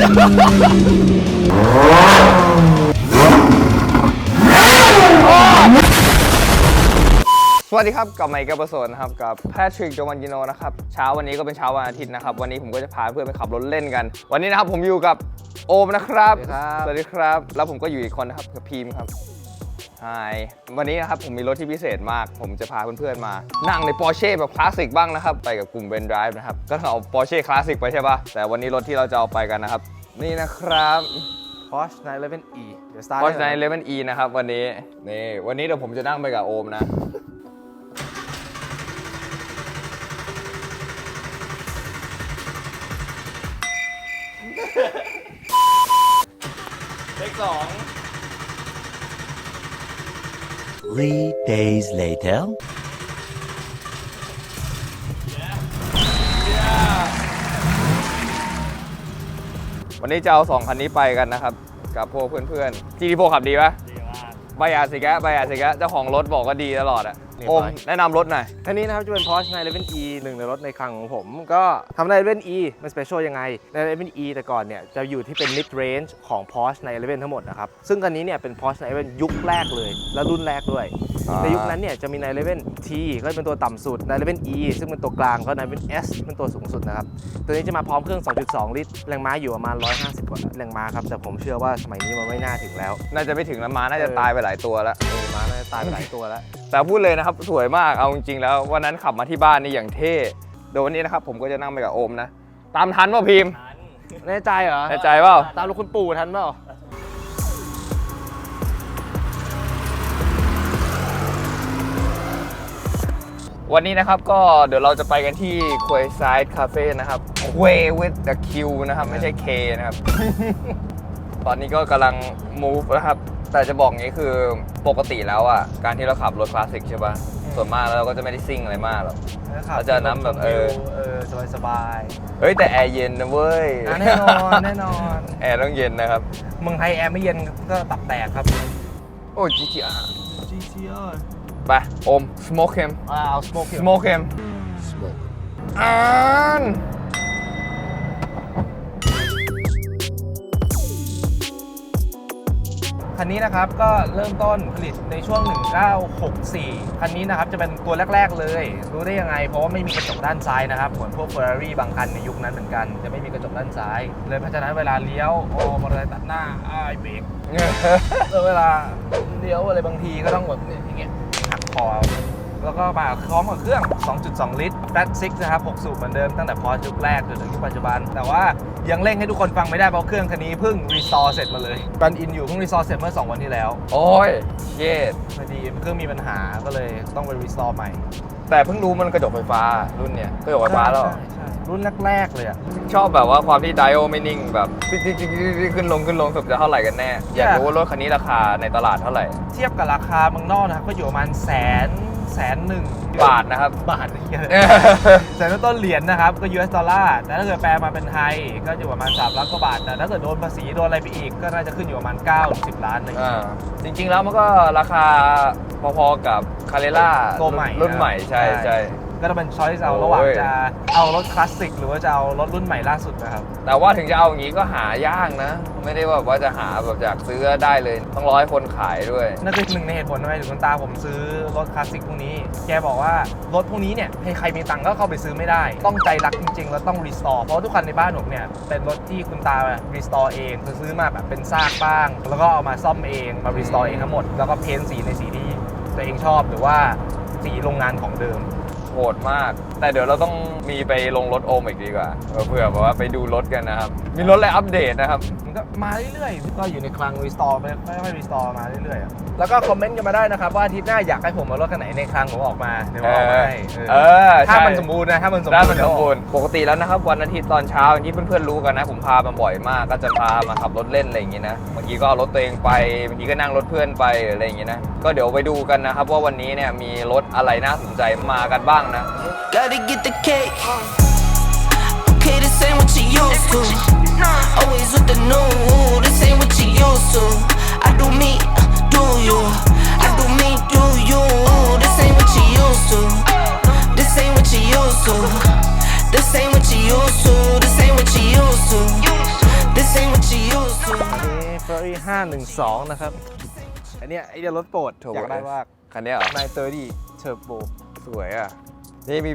สวัสดีครับกับไมค์กับประสนนะครับกับแพทริกจวันยิโนนะครับเช้าวันนี้ก็เป็นเช้าวันอาทิตย์นะครับ วันนี้ผมก็จะพาเพื่อนไปขับรถเล่นกัน วันนี้นะครับผมอยู่กับโอมนะครับ สวัสดีครับสวัสดีครับแล้วผมก็อยู่อีกคนนะครับกับพีมครับ ไฮวันนี้นะครับผมมีรถที่พิเศษมาก ผมจะพาเพื่อนๆมา นั่งใน Porsche แบบคลาสสิกบ้างนะครับ ไปกับกลุ่ม b e n Drive นะครับ ก็เอา Porsche คลาสสิกไปใช่ปะแต่วันนี้รถที่เราจะเอาไปกันนะครับ นี่นะครับ Porsche 911 E เดี๋ยว start Porsche ได้เลย911 E นะครับ วันนี้ นี่ วันนี้เดี๋ยวผมจะนั่งไปกับโอมนะเลขสอง Three days later. วันนี้จะเอาสองคันนี้ไปกันนะครับ กับพวกเพื่อนๆ GT4 ขับดีปะดีมากใบอาสิแกะใบอาสิแกะเจ้าของรถบอกว่าดีตลอดอะ นี่โอมไปแนะนำรถหน่อย คันนี้นะครับจะเป็น Porsche 911 E หนึ่งในรถในคลังของผม ก็ทำ911 E มัน special ยังไง911 E แต่ก่อนเนี่ย จะอยู่ที่เป็น mid range ของ Porsche 911 ทั้งหมดนะครับ ซึ่งคันนี้เนี่ยเป็น Porsche 911 ยุคแรกเลย และรุ่นแรกด้วย อ่า ในยุคนั้นเนี่ยจะมี911 T ก็เป็นตัวต่ำสุด911 E ซึ่งเป็นตัวกลางก็911 S เป็นตัวสูงสุดนะครับ ตัวนี้จะมาพร้อมเครื่อง 2.2 ลิตรแรงม้าอยู่ประมาณ 150 กว่าแรงม้าครับแต่ผมเชื่อว่าสมัยนี้มันไม่น่าถึงแล้ว น่าจะไม่ถึงแล้วมาน่าจะเออตายไปหลายตัวแล้ว เออม้าน่าจะตายไปหลายตัวแล้ว แต่พูดเลยนะครับสวยมากเอาจริงๆแล้ววันนั้นขับมาที่บ้านนี่อย่างเท่เดี๋ยววันนี้นะครับผมก็จะนั่งไปกับโอมนะ ตามทันป่ะพิมพ์แน่ใจเหรอแน่ใจเปล่าตามลูกคุณปู่ทันเปล่าวันนี้นะครับก็เดี๋ยวเราจะไปกันที่ Quay Side Cafe นะครับ Quay with the Q นะครับ ไม่ใช่ K นะครับ ตอนนี้ก็กำลัง move นะครับ แต่จะบอกงี้คือปกติแล้วอะการที่เราขับรถคลาสสิกใช่ปะส่วนมากแล้วเราก็จะไม่ได้ซิ่งอะไรมากหรอกเขาจะน้ำแบบเออ เออสบายสบายเฮ้ยแต่แอร์เย็นนะเว้ยๆอะแน่นอนแน่นอนแอร์ต้องเย็นนะครับเมืองไทยแอร์ไม่เย็นก็ตับแตกครับ โอ้ย GTR GTR ไปโอม smoke him อ่าเอา smoke อยู่ smoke him Smoke. อ่าน คันนี้นะครับก็เริ่มต้นผลิตในช่วง 1964 คันนี้นะครับจะเป็นตัวแรก ๆ เลย รู้ได้ยังไง เพราะว่าไม่มีกระจกด้านซ้ายนะครับเหมือนพวก Ferrari บางคันในยุคนั้นเหมือนกัน จะไม่มีกระจกด้านซ้าย เลยเพราะฉะนั้นเวลาเลี้ยวโอ้มอเตอร์ไซค์ตัดหน้าอ้ายเบรกแล้วเวลาเลี้ยวอะไรบางทีก็ต้องแบบอย่างเงี้ยหักคอเอา แล้วก็มาพร้อมกับเครื่อง 2.2 ลิตร Flat 6นะครับ6สูบเหมือนเดิมตั้งแต่พอยุคแรกจนถึงยุคปัจจุบัน แต่ว่ายังเร่งให้ทุกคนฟังไม่ได้เพราะเครื่องคันนี้เพิ่งรีสอร์เสร็จมาเลยรันอินอยู่เพิ่งรีสอร์เสร็จเมื่อ 2 วันที่แล้ว โอ้ยเชดพอดีเครื่องมีปัญหาก็เลยต้องไปรีสอร์ใหม่ แต่เพิ่งรู้มันกระจกไฟฟ้ารุ่นเนี้ยกระจกไฟฟ้าแล้วเหรอใช่ใช่ รุ่นแรกๆเลยอะชอบแบบว่าความที่ไดโอไม่นิ่งแบบติ๊กติ๊กติ๊กติ๊กขึ้นลงขึ้นลงสุดจะเท่าไหร่กันแน่ อยากรู้ว่ารถคันนี้ราคาในตลาดเท่าไหร่ เทียบกับราคาเมืองนอกนะครับก็อยู่ประมาณแสนแสนหนึ่งบาทนะครับ บาทเหี้ยแสนต้นเหรียญนะครับ ก็ US ดอลลาร์แต่ถ้าเกิดแปลมาเป็นไทยก็อยู่ประมาณ3ล้านกว่าบาท แต่ถ้าเกิดโดนภาษีโดนอะไรไปอีก ก็น่าจะขึ้นอยู่ประมาณ9หรือ10 ล้านอะไรอย่างเงี้ย อ่าจริงๆแล้วมันก็ราคาพอๆกับคาเรล่าตัวใหม่รุ่นใหม่ใช่ใช่ ก็จะเป็นช้อยส์เอาโอ้ยระหว่างจะเอารถคลาสสิกหรือว่าจะเอารถรุ่นใหม่ล่าสุดนะครับ แต่ว่าถึงจะเอาอย่างนี้ก็หายากนะ ไม่ได้ว่าว่าจะหาแบบอยากซื้อได้เลย ต้องร้อยคนขายด้วยนั่นคือหนึ่งในเหตุผลทำไมถึงคุณตาผมซื้อรถคลาสสิกพวกนี้ แกบอกว่ารถพวกนี้เนี่ยให้ใครมีตังค์ก็เข้าไปซื้อไม่ได้ ต้องใจรักจริงๆ แล้วต้องรีสตอร์เพราะว่าทุกคันในบ้านผมเนี่ยเป็นรถที่คุณตารีสตอร์เองคือซื้อมาแบบเป็นซากบ้าง แล้วก็เอามาซ่อมเองมารีสตอร์เองทั้งหมดแล้วก็เพ้นท์สีในสีที่ตัวเองชอบหรือว่าสีโรงงานของเดิม โหดมาก แต่เดี๋ยวเราต้องมีไปลงรถโอมอีกดีกว่าเออเผื่อแบบว่าไปดูรถกันนะครับ มีรถอะไรอัปเดตนะครับ มันก็มาเรื่อยๆ ก็อยู่ในคลังรีสตอร์ไปค่อยๆรีสตอร์มาเรื่อยๆอะแล้วก็คอมเมนต์กันมาได้นะครับว่าอาทิตย์หน้าอยากให้ผมเอารถคันไหนในคลังผมออกมาเดี๋ยวผมออกมาให้เอเอออถ้าใช่มันสมบูรณ์นะถ้ามันสมบูรณ์ได้มันสมบูรณ์ปกติแล้วนะครับวันอาทิตย์ตอนเช้าอย่างที่เพื่อนๆรู้กันนะผมพามาบ่อยมากก็จะพามาขับรถเล่นอะไรอย่างงี้นะบางทีก็เอารถตัวเองไปบางทีก็นั่งรถเพื่อนไปอะไรอย่างงี้นะก็เดี๋ยวไปดูกันนะครับว่าวันนี้เนี่ยมีรถอะไรน่าสนใจมากันบ้างนะ Gotta get the cake. Okay, this ain't what you used to. Always with the new, this ain't what you used to. I do me, do you? I do me, do you? This ain't what you used to. This ain't what you used to. This ain't what you used to. This ain't what you used to. This Ferrari 512นะครับ อันเนี้ยไอเดียรถโปรด Turbo อยากได้มากคันนี้เหรอ930 Turbo สวยอะ นี่มี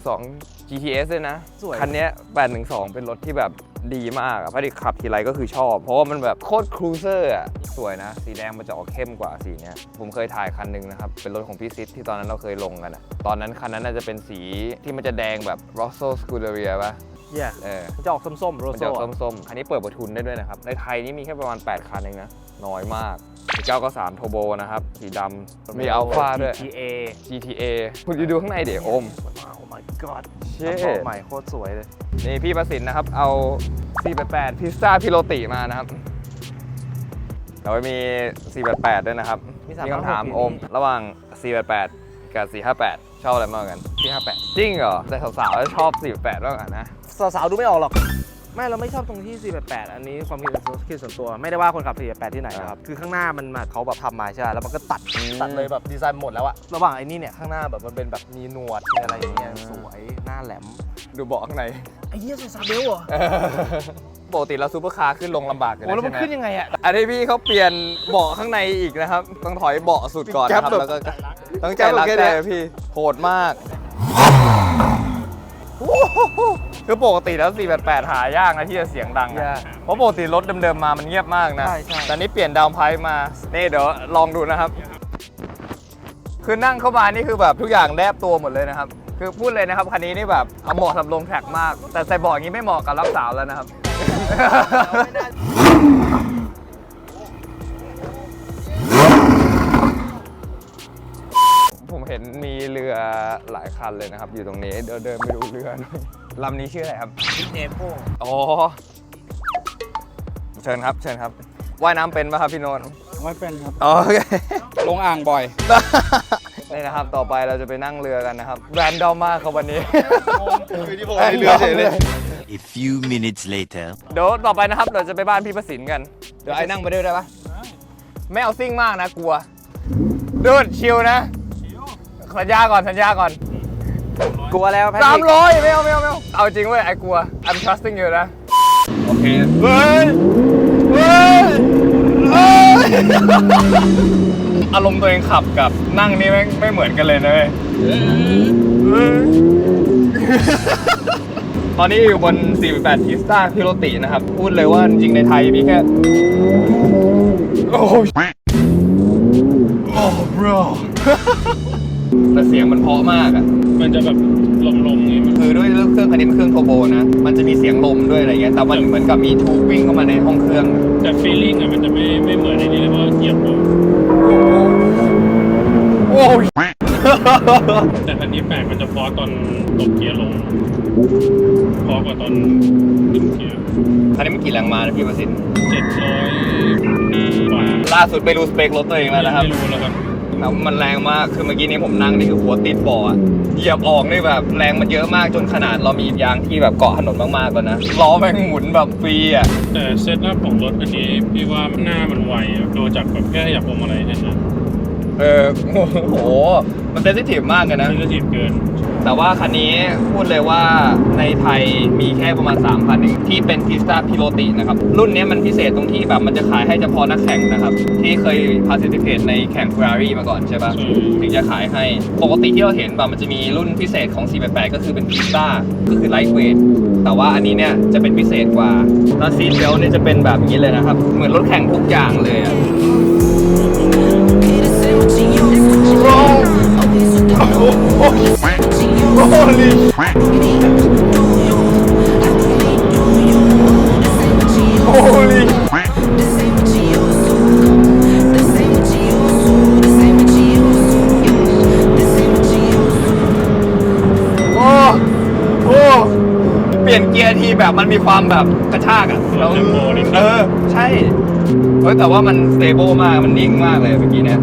812 GTS ด้วยนะ สวย คันเนี้ย812 เป็นรถที่แบบดีมากอะพอดีขับทีไรก็คือชอบ เพราะว่ามันแบบโคตรครูเซอร์อะสวยนะ สีแดงมันจะออกเข้มกว่าสีเนี้ย ผมเคยถ่ายคันหนึ่งนะครับ เป็นรถของพี่ซิดที่ตอนนั้นเราเคยลงกันอะตอนนั้นคันนั้นน่าจะเป็นสีที่มันจะแดงแบบ Rosso Scuderia ป่ะ yeah เออมันจะออกส้มๆโรมันโซจะออกส้มๆคันนี้เปิดประทุนได้ด้วยนะครับ ในไทยนี่มีแค่ประมาณ 8 คันเองนะ น้อยมากมี993โทโบนะครับ สีดำมีอัลฟาด้วย GTA GTA คุณดูข้างในเดี๋ยวโอม Oh my god เช่ลำโพงใหม่โคตรสวยเลย นี่พี่ประสิทธิ์นะครับ เอา 488 พิซซ่าพิโรติมานะครับ เรามี 488 ด้วยนะครับ มีมีคำถาม356โอม ระหว่าง 488 กับ 458 ชอบอะไรมากกว่ากัน 458 จริงเหรอ แต่สาวๆชอบ 488มากกว่านะ สาวๆดูไม่ออกหรอก ไม่เราไม่ชอบตรงที่ 488 อันนี้ความคิดคิดส่วนตัว ไม่ได้ว่าคนขับ 488 ที่ไหนนะครับ คือข้างหน้ามันมาเขาแบบทำมาใช่ไหมแล้วมันก็ตัดอืมตัดเลยแบบดีไซน์หมดแล้วอะระหว่างไอ้นี่เนี่ยข้างหน้าแบบมันเป็นแบบมีหนวดมีอะไรอย่างเงี้ย สวย หน้าแหลม ดูเบาะข้างใน ไอ้เหี้ยใส่ซาเบลเหรอ ปกติแล้วซูเปอร์คาร์ขึ้นลงลำบากกันโอ้แล้วใช่มันไหมขึ้นยังไงอะอันนี้พี่เขาเปลี่ยนเบาะข้างในอีกนะครับ ต้องถอยเบาะสุดก่อนนะครับแก๊ปแบบแล้วก็ต้องใจรักแก๊ปแบบใจแค่เนี้ยพี่ โหดมาก คือปกติแล้ว 488 หายากนะที่จะเสียงดังยาอะกเพราะปกติรถเดิมๆมามันเงียบมากนะ ใช่ใช่ แต่นี้เปลี่ยนดาวน์ไพร์มา นี่เดี๋ยวลองดูนะครับ คือนั่งเข้ามานี่คือแบบทุกอย่างแนบตัวหมดเลยนะครับ คือพูดเลยนะครับคันนี้นี่แบบเอาเหมาะสำหรับลงแท็กมาก แต่ใส่เบาะอย่างนี้ไม่เหมาะกับรับสาวแล้วนะครับ ผมเห็นมีเรือหลายคันเลยนะครับ อยู่ตรงนี้เดี๋ยวเดินไปดูเรือหน่อย ลำนี้ชื่ออะไรครับบิ๊กเนโป้อ๋อเชิญครับ เชิญครับ ว่ายน้ำเป็นป่ะครับพี่โนนท์ไม่เป็นครับ อ๋อโอเค ลงอ่างบ่อย นี่นะครับ ต่อไปเราจะไปนั่งเรือกันนะครับ แรนดอมมากครับวันนี้ อยู่ที่ผมให้เรือเฉยเลย A few minutes later. เดี๋ยวต่อไปนะครับ เราจะไปบ้านพี่ประสินกัน เดี๋ยวไอ้นั่งไปด้วยได้ปะไม่เอาซิ่งมากนะกลัวดูดชิลนะ สัญญาก่อนสัญญาก่อน กลัวแล้วแพทสามริกร้อยไม่เอาไม่เอาไม่เอาเอาจริงเว้ยไอ้กลัว I'm trusting you นะ โอเค เฮ้ย เฮ้ย เฮ้ย อารมณ์ตัวเองขับกับนั่งนี่ไม่งไม่เหมือนกันเลยนะเว้ยเฮ้ยตอนนี้อยู่บน 48ทิสตาพิโรตินะครับ พูดเลยว่าจริงๆในไทยมีแค่ โอ้ยโอ้ bro แต่เสียงมันเพราะมากอะมันจะแบบลมๆไงมันคือด้วยเครื่องคันนี้เป็นเครื่องโทรโบนะ มันจะมีเสียงลมด้วยอะไรเงี้ย แต่มันเหมือนกับมีทูบวิ่งเข้ามาในห้องเครื่อง แต่ฟีลลิ่งอะมันจะไม่ไม่เหมือนในนี้เลยเพราะว่าเหยียบลงโอ้ยแต่คันนี้แปลกมันจะพอตอนตกเกียร์ลงพอกว่าตอนขึ้นเกียร์คันนี้มันกี่แรงม้านะพี่ประสิทธิ์เจ็ดร้อยกว่าล่าสุดไปดูสเปครถตัวเองแล้วนะครับ ไม่รู้แล้วครับ แล้วมันแรงมาก คือเมื่อกี้นี้ผมนั่งนี่คือหัวติดเบาะอะเหยียบออกนี่แบบแรงมันเยอะมากจนขนาดเรามียางที่แบบเกาะถนนมากๆแล้วนะ ล้อแม่งหมุนแบบฟรีอะแต่เซตอัพของรถอันนี้พี่ว่าหน้ามันไวอะดูจากแบบแค่ขยับพวงมาลัยเนี่ยนะ เออโอ้โห มันเซนซิทีฟมากเลยนะมันจะจีบเกิน แต่ว่าคันนี้พูดเลยว่าในไทยมีแค่ประมาณ 3 คันเองที่เป็นพิสตาพิโ o ตินะครับ รุ่นนี้มันพิเศษตรงที่แบบมันจะขายให้เฉพาะนักแข่งนะครับ ที่เคย participate ในแข่ง Ferrari มาก่อนใช่ปะใช่ถึงจะขายให้ ปกติที่เราเห็นแบบมันจะมีรุ่นพิเศษของ 488 ก็คือเป็นพิสตาก็คือ lightweight แต่ว่าอันนี้เนี่ยจะเป็นพิเศษกว่าแล้วซีทเบลเนี่ยจะเป็นแบบนี้เลยนะครับ เหมือนรถแข่งทุกอย่างเลยอะ ความแบบกระชากอะแล้วเทมโปนิดนึงเออ ใช่เฮ้ยแต่ว่ามันสเตเบิลมาก มันนิ่งมากเลยเมื่อกี้เนี่ย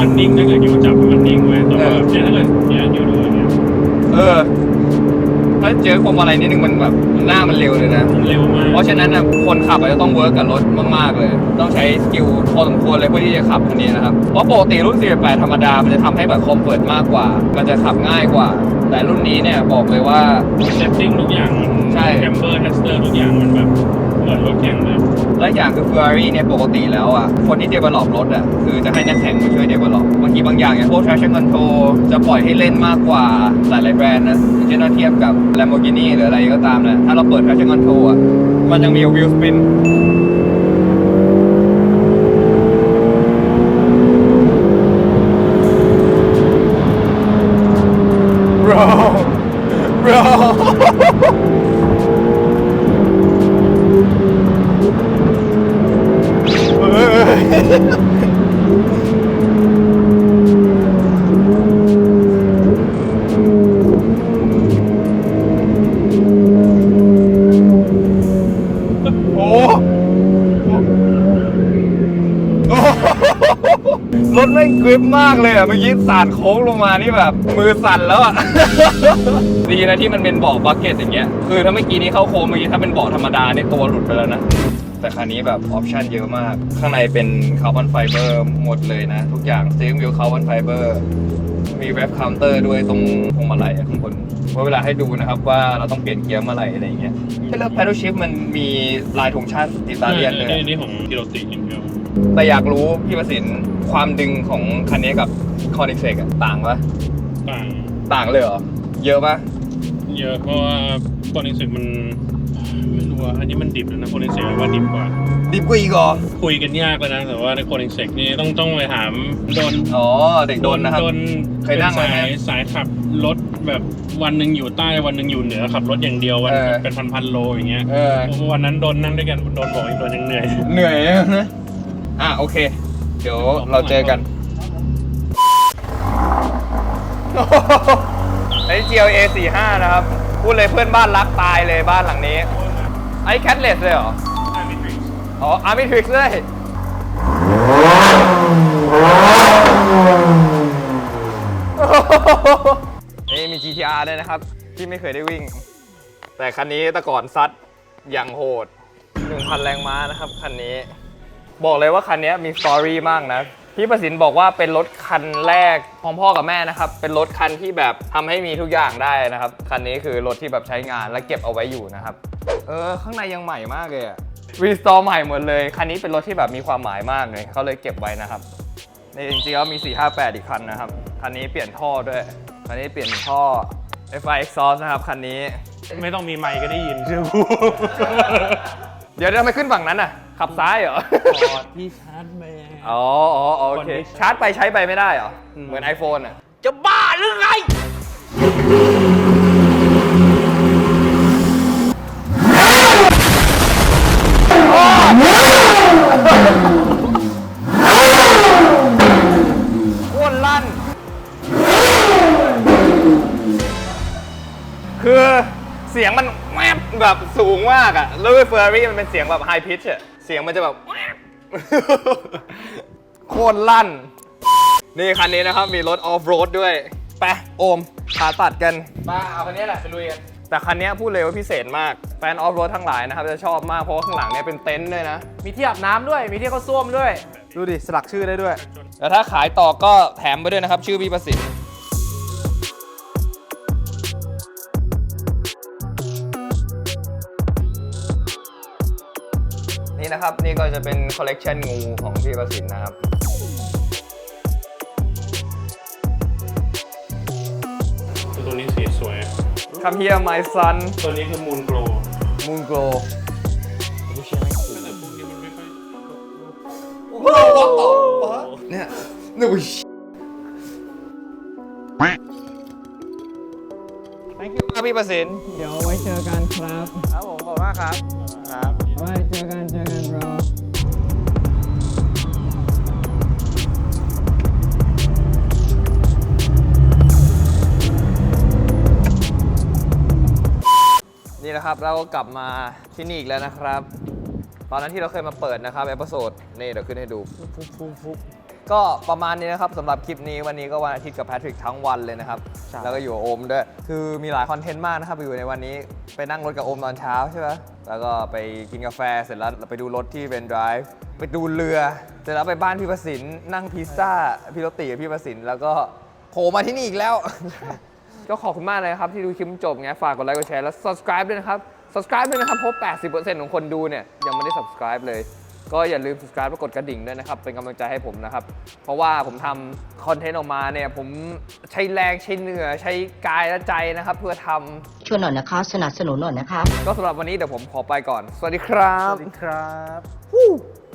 มันนิ่งถ้าเกิดอยู่จับมันนิ่งเว้ยแต่ว่าแบบเนี่ยถ้าเกิดเนี่ยอยู่ดูอย่างเงี้ยเออถ้าเจอพวงมาลัยนิดนึงมันแบบหน้ามันเร็วเลยนะ มันเร็วมาก เพราะฉะนั้นนะคนขับอาจจะต้องเวิร์กกับรถมากๆเลย ต้องใช้สกิลพอสมควรเลยเพื่อที่จะขับคันนี้นะครับ เพราะปกติรุ่น 48 ธรรมดา มันจะทำให้แบบคอมเฟิร์ตมากกว่า มันจะขับง่ายกว่า แต่รุ่นนี้เนี่ยบอกเลยว่าเซตติ้งทุกอย่างมันใช่ แคมเบอร์แฮสเตอร์ทุกอย่างมันแบบเหมือนรถแข่งเลยและอย่างคือ Ferrari เนี่ยปกติแล้วอะ คนที่เดเวลลอปรถอะ คือจะให้นักแข่งมาช่วยเดเวลลอปบางทีบางอย่างอย่างพวก traction control จะปล่อยให้เล่นมากกว่าหลายๆแบรนด์นะเช่นถ้าเทียบกับ Lamborghini หรืออะไรก็ตามนะ ถ้าเราเปิด traction control อะ มันยังมี wheel spin โอ้โหรถแม่งกริปมากเลยอะเมื่อกี้สาดโค้งลงมานี่แบบ มือสั่นแล้วอะ ดีนะที่มันเป็นเบาะบักเก็ตอย่างเงี้ย คือถ้าเมื่อกี้นี้เข้าโค้งเมื่อกี้ถ้าเป็นเบาะธรรมดาเนี่ยตัวหลุดไปแล้วนะ แต่คันนี้แบบออปชั่นเยอะมาก ข้างในเป็นคาร์บอนไฟเบอร์หมดเลยนะ ทุกอย่างสตี r ิ n g วิวคาร์บอนไฟเบอร์มีเว็บเคาน์เตอร์ด้วยตรงพวงมาลัยอะข้างบนไว้เวลาให้ดูนะครับว่าเราต้องเปลี่ยนเกียร์เมื่อไหร่อะไรอย่างเงี้ยให้เลือก paddle shift มันมีลายธงชาติอิตาเลียนเลยนี่อะนี่ของกิโรติอย่างเดียวแต่อยากรู้พี่ประสิทธิ์ความดึงของคันนี้กับคอนิกเซกต่างปะต่างต่างเลยเหรอเยอะปะเยอะเพราะว่าโคนิสึกมัน ไม่รู้ว่าอันนี้มันดิบแล้วนะโคนิสึกว่าดิบกว่า ดิบกว่าอีกเหรอคุยกันยากเลยนะแต่ว่าในโคนิสึกนี่ต้องต้องไปถามโดนอ๋อเด็กโดนนะครับ โดนเคยนั่งไหมสายสายขับรถแบบวันหนึ่งอยู่ใต้วันหนึ่งอยู่เหนือขับรถอย่างเดียววันเออ เป็นพันพันๆโลอย่างเงี้ยเออ วันนั้นโดนนั่งด้วยกันโดนบอกอีกโดนยังเหนื่อย เหนื่อยนะ อะ โอเค เดี๋ยวเราเจอกันไอ้ GLA 45 นะครับ พูดเลยเพื่อนบ้านรักตายเลยบ้านหลังนี้ ไอ้แคทเลสเลยเหรอ อ๋ออาร์มิทริกเลยนี่มี GTR ด้วยนะครับ ที่ไม่เคยได้วิ่ง แต่คันนี้แต่ก่อนซัดอย่างโหด 1,000 แรงม้านะครับ คันนี้ บอกเลยว่าคันนี้มีสตอรี่มากนะ พี่ประสินบอกว่าเป็นรถคันแรกของพ่อกับแม่นะครับ เป็นรถคันที่แบบทำให้มีทุกอย่างได้นะครับ คันนี้คือรถที่แบบใช้งานและเก็บเอาไว้อยู่นะครับ เออ ข้างในยังใหม่มากเลยอะรีสตอร์ใหม่หมดเลย คันนี้เป็นรถที่แบบมีความหมายมากเลยเขาเลยเก็บไว้นะครับในจริงๆแล้วมี 458 อีกคันนะครับ คันนี้เปลี่ยนท่อด้วย คันนี้เปลี่ยนท่อ FI exhaust นะครับ คันนี้ ไม่ต้องมีไมค์ก็ได้ยินเชื่อกู เดี๋ยวทำไมขึ้นฝั่งนั้นอะ ขับซ้ายเหรอที่ชาร์จแบต อ๋ออ๋อโอเค ชาร์จไปใช้ไปไม่ได้เหรอ เหมือน iPhone อะ จะบ้าหรือไงากอะแล้วเฟอร์รี่มันเป็นเสียงแบบไฮพิชอะเสียงมันจะแบบแวบโคตรลั่น นี่คันนี้นะครับ มีรถออฟโรดด้วย ไป โอมขาตัดกัน มาเอาคันนี้แหละไปลุยกัน แต่คันนี้พูดเลยว่าพิเศษมาก แฟนออฟโรดทั้งหลายนะครับ จะชอบมาก เพราะว่าข้างหลังเนี่ยเป็นเต็นท์ด้วยนะ มีที่อาบน้ำด้วย มีที่เข้าส้วมด้วย ดูดิ สลักชื่อได้ด้วย แล้วถ้าขายต่อก็แถมไปด้วยนะครับ ชื่อพี่ประสิทธิ์ นี่นะครับ นี่ก็จะเป็นคอลเลกชันงูของพี่ประสิทธิ์นะครับตัวนี้สีสวย Come here my son ตัวนี้คือมูนโกล Moon Glow เนี่ยหนูชิ Thank you ครับพี่ประสิทธิ์เดี๋ยวไว้เจอกันครับ ครับผมขอบคุณมากครับครับ นี่นะครับ เราก็กลับมาที่นี่อีกแล้วนะครับ ตอนนั้นที่เราเคยมาเปิดนะครับเอพิโซดนี่เดี๋ยวขึ้นให้ดูฟุ๊บฟุ๊บฟุ๊บฟุ๊บก็ประมาณนี้นะครับสำหรับคลิปนี้วันนี้ก็วันอาทิตย์กับแพทริกทั้งวันเลยนะครับแล้วก็อยู่กับโอมด้วย คือมีหลายคอนเทนต์มากนะครับอยู่ในวันนี้ไปนั่งรถกับโอมตอนเช้าใช่ไหมแล้วก็ไปกินกาแฟเสร็จแล้วเราไปดูรถที่เป็น drive ไปดูเรือเสร็จแล้วไปบ้านพี่ประสินนั่งพิซซ่าพี่รถตีกับพี่ประสินแล้วก็โผล่มาที่นี่อีกแล้ว ก็ขอบคุณมากเลยนะครับที่ดูคลิปจนจบไงฝากกดไลค์กดแชร์และ subscribe ด้วยนะครับ subscribe ด้วยนะครับเพราะ 80%ของคนดูเนี่ยยังไม่ได้ subscribe เลย ก็อย่าลืม subscribe และกดกระดิ่งด้วยนะครับเป็นกำลังใจให้ผมนะครับ เพราะว่าผมทำคอนเทนต์ออกมาเนี่ยผมใช้แรงใช้เหนื่อยใช้กายและใจนะครับ เพื่อทำช่วยหน่อยนะคะ สนับสนุนหน่อยนะคะก็สำหรับวันนี้เดี๋ยวผมขอไปก่อน สวัสดีครับสวัสดีครับ Woo!